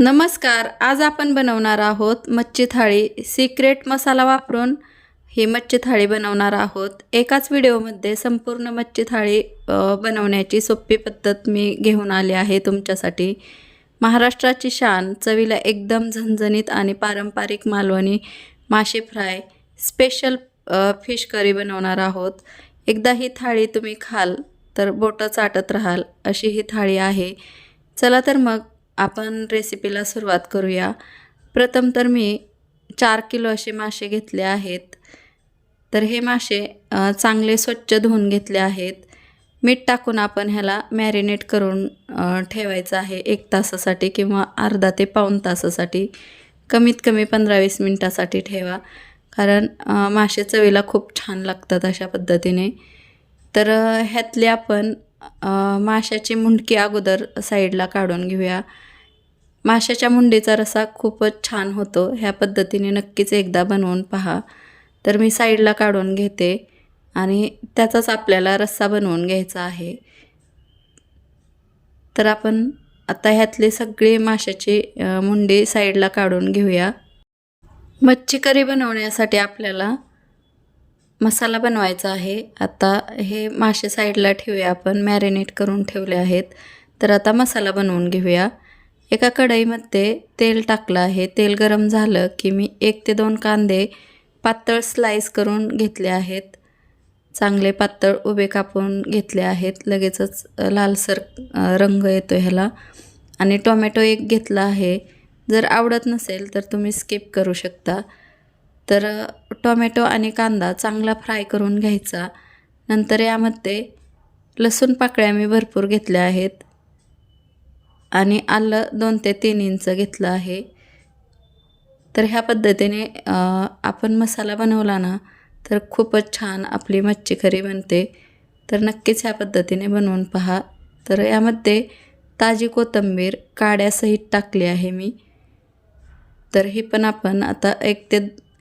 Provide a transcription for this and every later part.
नमस्कार आज आपण बनवणार आहोत मच्छी थाळी सिक्रेट मसाला वापरून ही मच्छी थाळी बनवणार आहोत. एकाच व्हिडिओमध्ये संपूर्ण मच्छी थाळी बनवण्याची सोपी पद्धत मी घेऊन आली आहे तुमच्यासाठी. महाराष्ट्राची शान चवीला एकदम झणझणीत आणि पारंपरिक मालवणी मासे फ्राय स्पेशल फिश करी बनवणार आहोत. एकदा ही थाळी तुम्ही खाल तर बोटं चाटत राहाल अशी ही थाळी आहे. चला तर मग आपण रेसिपीला सुरुवात करूया. प्रथम तर मी चार किलो असे मासे घेतले आहेत. तर हे मासे चांगले स्वच्छ धुवून घेतले आहेत. मीठ टाकून आपण ह्याला मॅरिनेट करून ठेवायचं आहे एक तासासाठी किंवा अर्धा ते पाऊण तासासाठी. कमीत कमी पंधरा वीस मिनटासाठी ठेवा. कारण मासे चवीला खूप छान लागतात अशा पद्धतीने. तर ह्यातले आपण माशाची मुंडकी अगोदर साईडला काढून घेऊया. माशाच्या मुंडीचा रसा खूपच छान होतो. ह्या पद्धतीने नक्कीच एकदा बनवून पहा. तर मी साईडला काढून घेते आणि त्याचाच आपल्याला रस्सा बनवून घ्यायचा आहे. तर आपण आता ह्यातले सगळी माशाची मुंडी साईडला काढून घेऊया. मच्छी करी बनवण्यासाठी आपल्याला मसाला बनवायचा आहे. आता हे मासे साईडला ठेवूया आपण. मॅरिनेट करून ठेवले आहेत. तर आता मसाला बनवून घेऊया. एका कढईमध्ये तेल टाकलं आहे. तेल गरम झालं की मी एक ते दोन कांदे पातळ स्लाईस करून घेतले आहेत. चांगले पातळ उभे कापून घेतले आहेत. लगेचच लालसर रंग येतो ह्याला. आणि टोमॅटो एक घेतला आहे. जर आवडत नसेल तर तुम्ही स्किप करू शकता. तर टोमॅटो आणि कांदा चांगला फ्राय करून घ्यायचा. नंतर यामध्ये लसूण पाकळ्या मी भरपूर घेतल्या आहेत. आणि आलं दोन ते तीन इंच घेतलं आहे. तर ह्या पद्धतीने आपण मसाला बनवला ना तर खूपच छान आपली मच्छी करी बनते. तर नक्कीच ह्या पद्धतीने बनवून पहा. तर यामध्ये ताजी कोथिंबीर काड्यासहित टाकली आहे मी. तर ही पण आपण आता एक ते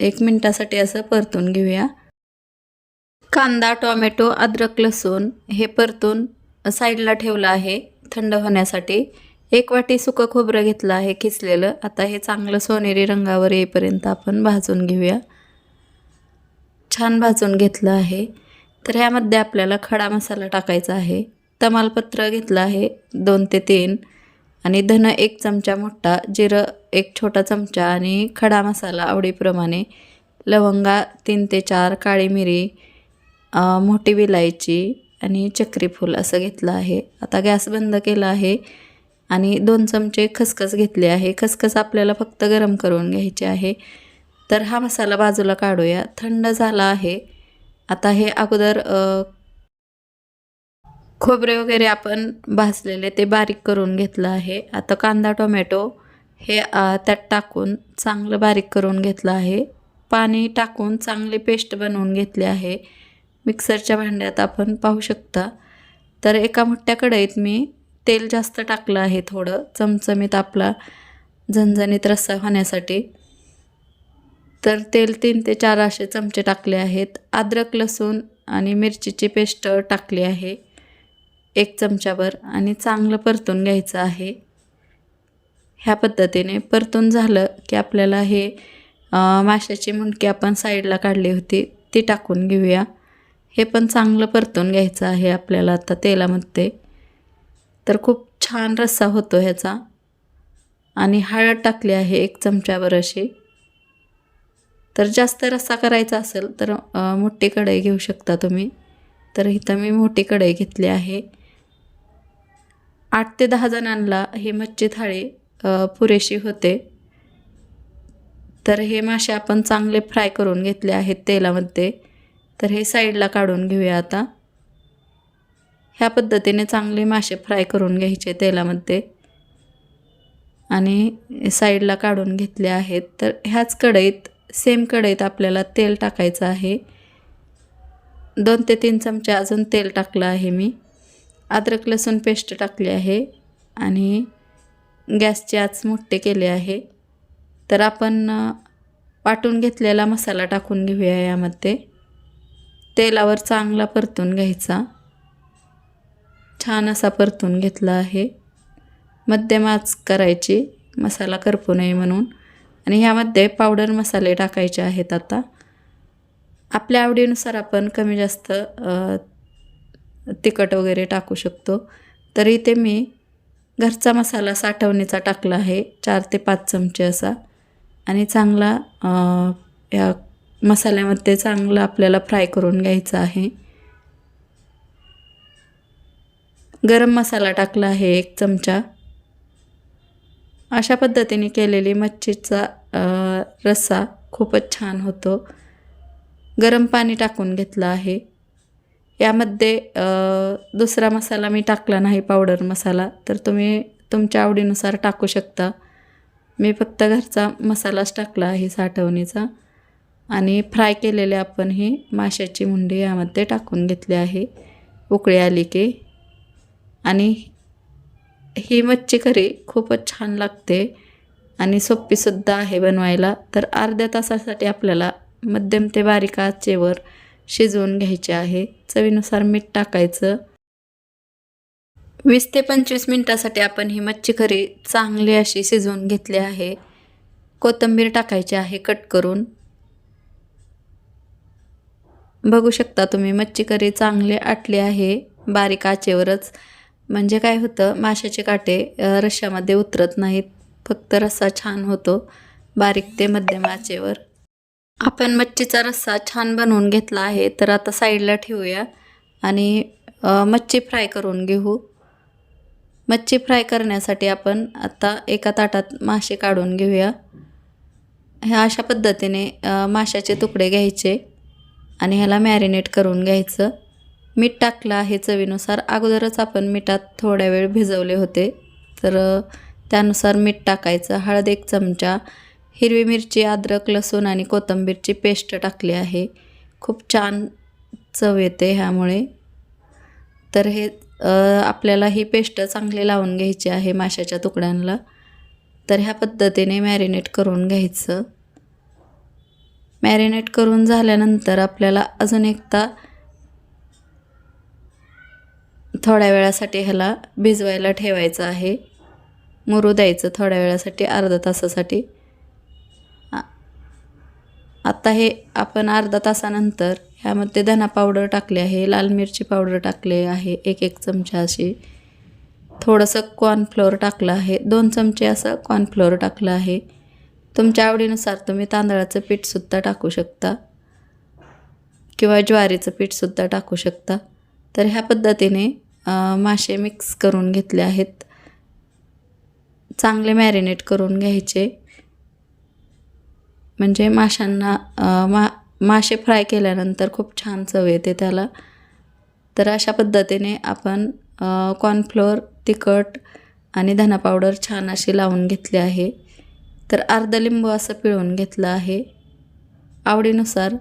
एक मिनटासाठी असं परतून घेऊया. कांदा टोमॅटो अद्रक लसूण हे परतून साईडला ठेवलं आहे थंड होण्यासाठी. एक वाटी सुकं खोबरं घेतलं आहे किसलेलं. आता हे चांगलं सोनेरी रंगावर येईपर्यंत आपण भाजून घेऊया. छान भाजून घेतलं आहे. तर ह्यामध्ये आपल्याला खडा मसाला टाकायचा आहे. तमालपत्र घेतलं आहे दोन ते तीन. आणि धन एक चमचा मोठा जिरं एक छोटा चमचा आणि खडा मसाला आवडीप्रमाणे. लवंगा तीन ते चार काळी मिरी मोठी विलायची आणि चक्रीफूल असं घेतलं आहे. आता गॅस बंद केला आहे. आणि दोन चमचे खसखस घेतले आहे. खसखस आपल्याला फक्त गरम करून घ्यायचे आहे. तर हा मसाला बाजूला काढूया. थंड झाला आहे. आता हे अगोदर खोबरे वगैरे आपण भाजलेले ते बारीक करून घेतलं आहे. आता कांदा टोमॅटो हे त्यात टाकून चांगलं बारीक करून घेतलं आहे. पाणी टाकून चांगली पेस्ट बनवून घेतली आहे. मिक्सरच्या भांड्यात आपण पाहू शकता. तर एका मोठ्या कढईत मी तेल जास्त टाकलं आहे थोडं चमचमीत आपला झणझणीत रस्सा होण्यासाठी तर तेल तीन ते चार असे चमचे टाकले आहेत. अद्रक लसूण आणि मिरचीची पेस्ट टाकली आहे. एक चमच्यावर आणि चांगलं परतून घ्यायचं आहे. ह्या पद्धतीने परतून झालं की आपल्याला हे माशाची मुंडकी आपण साईडला काढली होती ती टाकून घेऊया. हे पण चांगलं परतून घ्यायचं आहे आपल्याला आता तेलामध्ये. तर खूप छान रस्सा होतो ह्याचा. आणि हळद टाकली आहे एक चमच्यावर अशी. तर जास्त रस्सा करायचा असेल तर मोठी कढई घेऊ शकता तुम्ही. तर इथं मी मोठी कढई घेतली आहे. आठ ते दहा जणांना ही मच्छी थाळी पुरेशी होते. तर हे मासे आपण चांगले फ्राय करून घेतले आहेत तेलामध्ये. तर हे साईडला काढून घेऊया आता. ह्या पद्धतीने चांगले मासे फ्राय करून घ्यायचे तेलामध्ये. आणि साईडला काढून घेतले आहेत. तर ह्याच कढईत सेम कढईत आपल्याला तेल टाकायचं आहे. दोन ते तीन चमचे अजून तेल टाकलं आहे मी. अद्रक लसूण पेस्ट टाकली आहे. आणि गॅसची आच मोठे केले आहे. तर आपण वाटून घेतलेला मसाला टाकून घेऊया यामध्ये. तेलावर चांगला परतून घ्यायचा. छान असा परतून घेतला आहे. मध्यम आच करायची मसाला करपू नये म्हणून. आणि ह्यामध्ये पावडर मसाले टाकायचे आहेत आता. आपल्या आवडीनुसार आपण कमी जास्त तिखट वगैरे टाकू शकतो. तर इथे मी घरचा मसाला साठवणीचा टाकला आहे चार ते पाच चमचे असा. आणि चांगला या मसाल्यामध्ये चांगला आपल्याला फ्राय करून घ्यायचा आहे. गरम मसाला टाकला आहे एक चमचा. अशा पद्धतीने केलेली मच्छीचा रस्सा खूपच छान होतो. गरम पाणी टाकून घेतलं आहे. यामध्ये दुसरा मसाला मी टाकला नाही पावडर मसाला. तर तुम्ही तुमच्या आवडीनुसार टाकू शकता. मी फक्त घरचा मसालाच टाकला आहे साठवणीचा. आणि फ्राय केलेले आपण हे माशाची मुंडी यामध्ये टाकून घेतली आहे. उकळी आली की. आणि ही मच्छी करी खूपच छान लागते आणि सोपीसुद्धा आहे बनवायला. तर अर्ध्या तासासाठी आपल्याला मध्यम ते बारीक आचेवर शिजवून घ्यायचे आहे. चवीनुसार मीठ टाकायचं. वीस ते पंचवीस मिनटासाठी आपण ही मच्छी करी चांगली अशी शिजवून घेतली आहे. कोथिंबीर टाकायची आहे कट करून. बघू शकता तुम्ही मच्छी करी चांगली आटली आहे बारीक आचेवरच. म्हणजे काय होतं माशाचे काटे रश्श्यामध्ये उतरत नाहीत. फक्त रस्सा छान होतो बारीक ते मध्यम आचेवर. आपण मच्छीचा रस्सा छान बनवून घेतला आहे तर आता साईडला ठेवूया आणि मच्छी फ्राय करून घेऊ. मच्छी फ्राय करण्यासाठी आपण आता एका ताटात मासे काढून घेऊया. ह्या अशा पद्धतीने माशाचे तुकडे घ्यायचे आणि ह्याला मॅरिनेट करून घ्यायचं. मीठ टाकलं आहे चवीनुसार. अगोदरच आपण मिठात थोड्या वेळ भिजवले होते. तर त्यानुसार मीठ टाकायचं. हळद एक चमचा हिरवी मिरची अद्रक लसूण आणि कोथिंबीरची पेस्ट टाकली आहे. खूप छान चव येते ह्यामुळे. तर हे आपल्याला ही पेस्ट चांगली लावून घ्यायची आहे माशाच्या तुकड्यांना तर ह्या पद्धतीने मॅरिनेट करून घ्यायचं. मॅरिनेट करून झाल्यानंतर आपल्याला अजून एकदा थोड्या वेळासाठी ह्याला भिजवायला ठेवायचं आहे. मुरू द्यायचं थोड्या वेळासाठी अर्धा तासासाठी. आत्ता हे आपण अर्धा तासानंतर ह्यामध्ये धना पावडर टाकले आहे लाल मिरची पावडर टाकले आहे एक एक चमचा अशी. थोडंसं कॉर्नफ्लोअर टाकलं आहे दोन चमचे असं कॉर्नफ्लोअर टाकलं आहे. तुमच्या आवडीनुसार तुम्ही तांदळाचं पीठसुद्धा टाकू शकता. किंवा ज्वारीचं पीठसुद्धा टाकू शकता. तर ह्या पद्धतीने मासे मिक्स करून घेतले आहेत. चांगले मॅरिनेट करून घ्यायचे. म्हणजे माशांना मा मासे फ्राय केल्यानंतर खूप छान चव येते त्याला. तर अशा पद्धतीने आपण कॉर्नफ्लोअर तिखट आणि धना पावडर छान अशी लावून घेतली आहे. तर अर्धा लिंबू असं पिळून घेतलं आहे. आवडीनुसार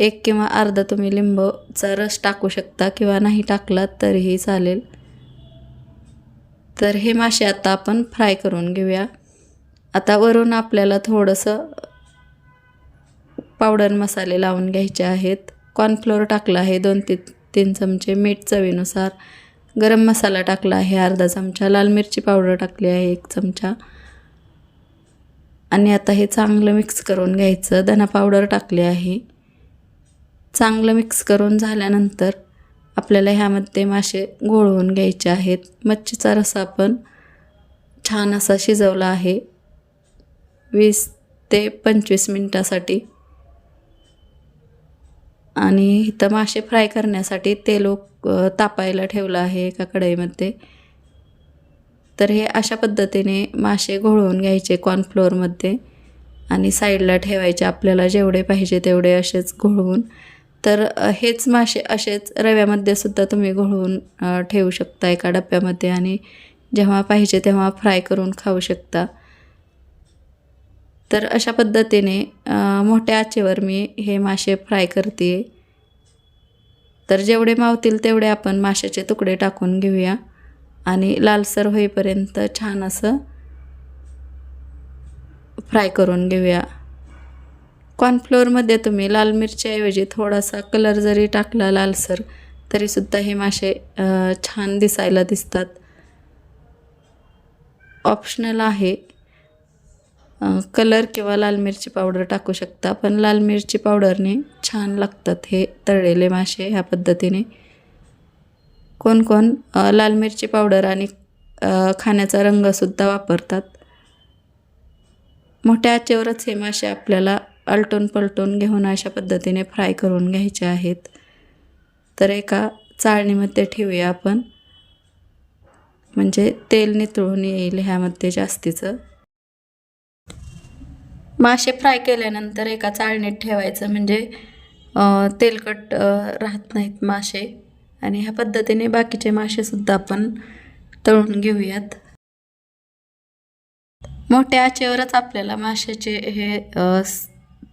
एक किंवा अर्धा तुम्ही लिंबूचा रस टाकू शकता किंवा नाही टाकलात तरीही चालेल. तर हे मासे आता आपण फ्राय करून घेऊया. आता वरून आपल्याला थोडंसं पावडर मसाले लावून घ्यायचे आहेत. कॉर्नफ्लोअर टाकला आहे दोन ते तीन चमचे मीठ चवीनुसार. गरम मसाला टाकला आहे अर्धा चमचा. लाल मिरची पावडर टाकली आहे एक चमचा. आणि आता हे चांगलं मिक्स करून घ्यायचं. धना पावडर टाकली आहे. चांगलं मिक्स करून झाल्यानंतर आपल्याला ह्यामध्ये मासे घोळवून घ्यायचे आहेत. मच्छीचा रसा आपण छान असा शिजवला आहे. वीस ते पंचवीस मिनटासाठी. आणि इथं मासे फ्राय करण्यासाठी तेल तापायला ठेवलं आहे एका कढईमध्ये. तर हे अशा पद्धतीने मासे घोळवून घ्यायचे कॉर्नफ्लोअरमध्ये आणि साईडला ठेवायचे आपल्याला जेवढे पाहिजे तेवढे असेच घोळवून. तर हेच मासे असेच रव्यामध्ये सुद्धा तुम्ही घोळवून ठेवू शकता एका डब्यामध्ये आणि जेव्हा पाहिजे तेव्हा फ्राय करून खाऊ शकता. तर अशा पद्धतीने मोठ्या आचेवर मी हे मासे फ्राय करते तर जेवढे मावतील तेवढे आपण माशाचे तुकडे टाकून घेऊया आणि लालसर होईपर्यंत छान असं फ्राय करून घेऊया. कॉर्नफ्लोअरमध्ये तुम्ही लाल मिरच्याऐवजी थोडासा कलर जरी टाकला लालसर तरीसुद्धा हे मासे छान दिसायला दिसतात. ऑप्शनल आहे. कलर किंवा लाल मिरची पावडर टाकू शकता पण लाल मिरची पावडरने छान लागतात हे तळलेले मासे ह्या पद्धतीने. कोण कोण लाल मिरची पावडर आणि खाण्याचा रंगसुद्धा वापरतात. मोठ्या आचेवरच हे मासे आपल्याला आलटून पलटून घेऊन अशा पद्धतीने फ्राय करून घ्यायचे आहेत. तर एका चाळणीमध्ये ठेवूया आपण. म्हणजे तेल नितळून येईल ह्यामध्ये जास्तीचं. मासे फ्राय केल्यानंतर एका चाळणीत ठेवायचं. म्हणजे तेलकट राहत नाहीत मासे. आणि ह्या पद्धतीने बाकीचे मासेसुद्धा आपण तळून घेऊयात. मोठ्या आचेवरच आपल्याला माशाचे हे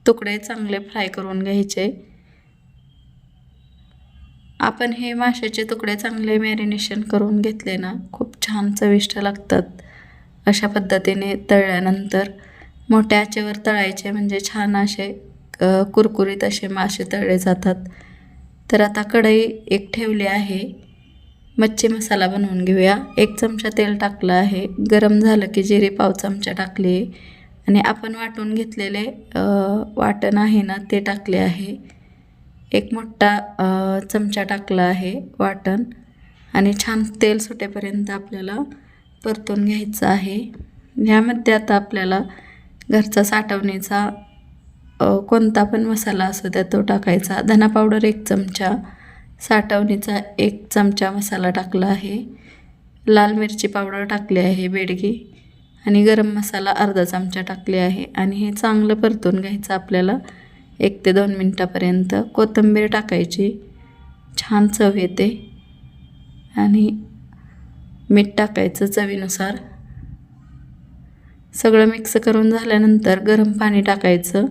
तुकडे चांगले फ्राय करून घ्यायचे. आपण हे माशाचे तुकडे चांगले मॅरिनेशन करून घेतले ना खूप छान चविष्ट लागतात. अशा पद्धतीने तळल्यानंतर मोठ्या आचेवर तळायचे म्हणजे छान असे कुरकुरीत असे मासे तळले जातात. तर आता कढई एक ठेवली आहे. मच्छी मसाला बनवून घेऊया. एक चमचा तेल टाकलं आहे. गरम झालं की जिरे पाव चमचा टाकले. आणि आपण वाटून घेतलेले वाटण आहे ना ते टाकले आहे. एक मोठा चमचा टाकला आहे वाटण. आणि छान तेल सुटेपर्यंत आपल्याला परतून घ्यायचं आहे. ह्यामध्ये आता आपल्याला घरचा साठवणीचा कोणता पण मसाला असू द्या तो टाकायचा. धना पावडर एक चमचा साठवणीचा एक चमचा मसाला टाकला आहे. लाल मिरची पावडर टाकली आहे बेडगी. आणि गरम मसाला अर्धा चमचा टाकले आहे. आणि हे चांगलं परतून घ्यायचं आपल्याला. एक ते दोन मिनटापर्यंत कोथिंबीर टाकायची. छान चव येते. आणि मीठ टाकायचं चवीनुसार. सगळं मिक्स करून झाल्यानंतर गरम पाणी टाकायचं.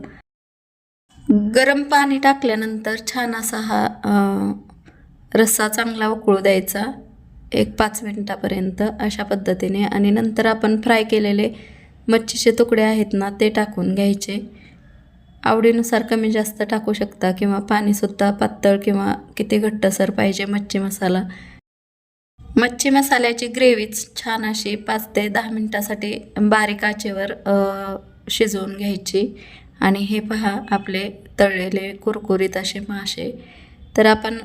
गरम पाणी टाकल्यानंतर छान असा हा रस्सा चांगला उकळू द्यायचा. एक पाच मिनटापर्यंत अशा पद्धतीने आणि नंतर आपण फ्राय केलेले मच्छीचे तुकडे आहेत ना ते टाकून घ्यायचे. आवडीनुसार कमी जास्त टाकू शकता किंवा पाणीसुद्धा पातळ किंवा किती घट्टसर पाहिजे मच्छी मसाला. मच्छी मसाल्याची ग्रेव्हीच छान अशी पाच ते दहा मिनटासाठी बारीक आचेवर शिजवून घ्यायची. आणि हे पहा आपले तळलेले कुरकुरीत असे मासे. तर आपण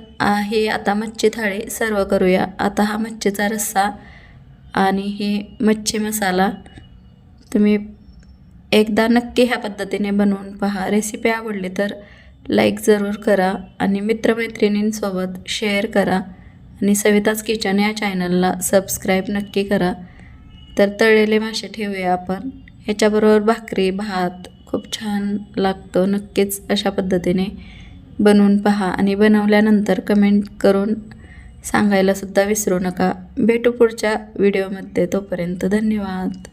हे आता मच्छी थाळी सर्व करूया. आता हा मच्छीचा रस्सा आणि हे मच्छी मसाला तुम्ही एकदा नक्की ह्या पद्धतीने बनवून पहा. रेसिपी आवडली तर लाईक जरूर करा आणि मित्रमैत्रिणींसोबत शेअर करा आणि सविताज किचन या चॅनलला सबस्क्राईब नक्की करा. तर तळलेले मासे ठेवूया आपण. ह्याच्याबरोबर भाकरी भात खूप छान लागतो नक्कीच अशा पद्धतीने. बनवून पहा आणि बनवल्यानंतर कमेंट करून सांगायलासुद्धा विसरू नका. भेटू पुढच्या व्हिडिओमध्ये तोपर्यंत धन्यवाद.